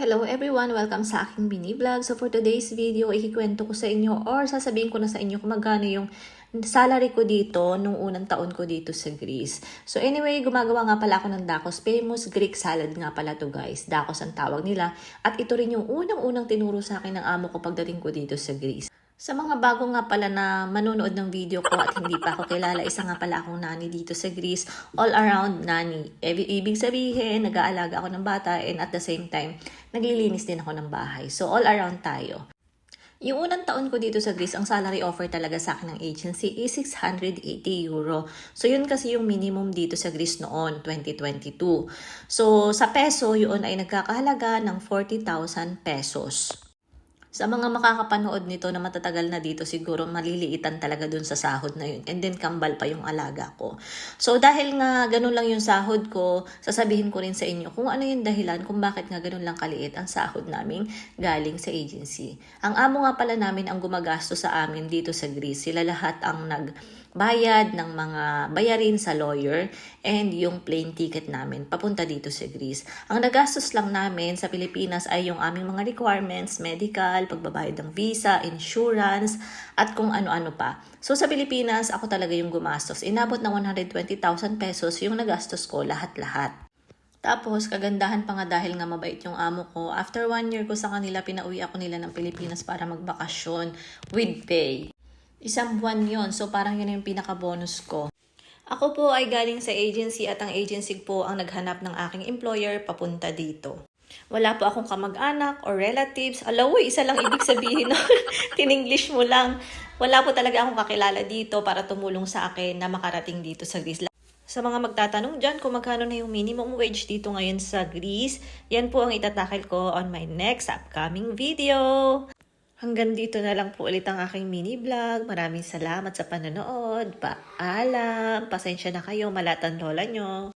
Hello everyone! Welcome sa aking mini vlog. So for today's video, ikikwento ko sa inyo or sasabihin ko na sa inyo kung magkano yung salary ko dito nung unang taon ko dito sa Greece. So anyway, gumagawa nga pala ako ng Dakos. Famous Greek salad nga pala to guys. Dakos ang tawag nila. At ito rin yung unang-unang tinuro sa akin ng amo ko pagdating ko dito sa Greece. Sa mga bago nga pala na manonood ng video ko at hindi pa ako kilala, isa nga pala akong nani dito sa Greece, all around nani. Ibig sabihin, nag-aalaga ako ng bata and at the same time, naglilinis din ako ng bahay. So all around tayo. Yung unang taon ko dito sa Greece, ang salary offer talaga sa akin ng agency is 680 euro. So yun kasi yung minimum dito sa Greece noon, 2022. So sa peso, yun ay nagkakahalaga ng 40,000 pesos. Sa mga makakapanood nito na matatagal na dito, siguro maliliitan talaga dun sa sahod na yun. And then kambal pa yung alaga ko. So dahil nga ganun lang yung sahod ko, sasabihin ko rin sa inyo kung ano yung dahilan kung bakit nga ganun lang kaliit ang sahod naming galing sa agency. Ang amo nga pala namin ang gumagasto sa amin dito sa Greece. Sila lahat ang nagbayad ng mga bayarin sa lawyer and yung plane ticket namin papunta dito sa Greece. Ang nagastos lang namin sa Pilipinas ay yung aming mga requirements, medical, pagbabayad ng visa, insurance, at kung ano-ano pa. So sa Pilipinas, ako talaga yung gumastos. Inabot ng 120,000 pesos yung nagastos ko lahat-lahat. Tapos, kagandahan pa nga dahil nga mabait yung amo ko, after one year ko sa kanila, pinauwi ako nila ng Pilipinas para magbakasyon with pay. Isang buwan yon so parang yun yung pinaka-bonus ko. Ako po ay galing sa agency at ang agency po ang naghanap ng aking employer papunta dito. Wala po akong kamag-anak or relatives. Alaw, isa lang ibig sabihin nun. Tinenglish mo lang. Wala po talaga akong kakilala dito para tumulong sa akin na makarating dito sa Greece. Sa mga magtatanong dyan kung magkano na yung minimum wage dito ngayon sa Greece, yan po ang itatakil ko on my next upcoming video. Hanggang dito na lang po ulit ang aking mini vlog. Maraming salamat sa panonood. Paalam. Pasensya na kayo, malatan lola nyo.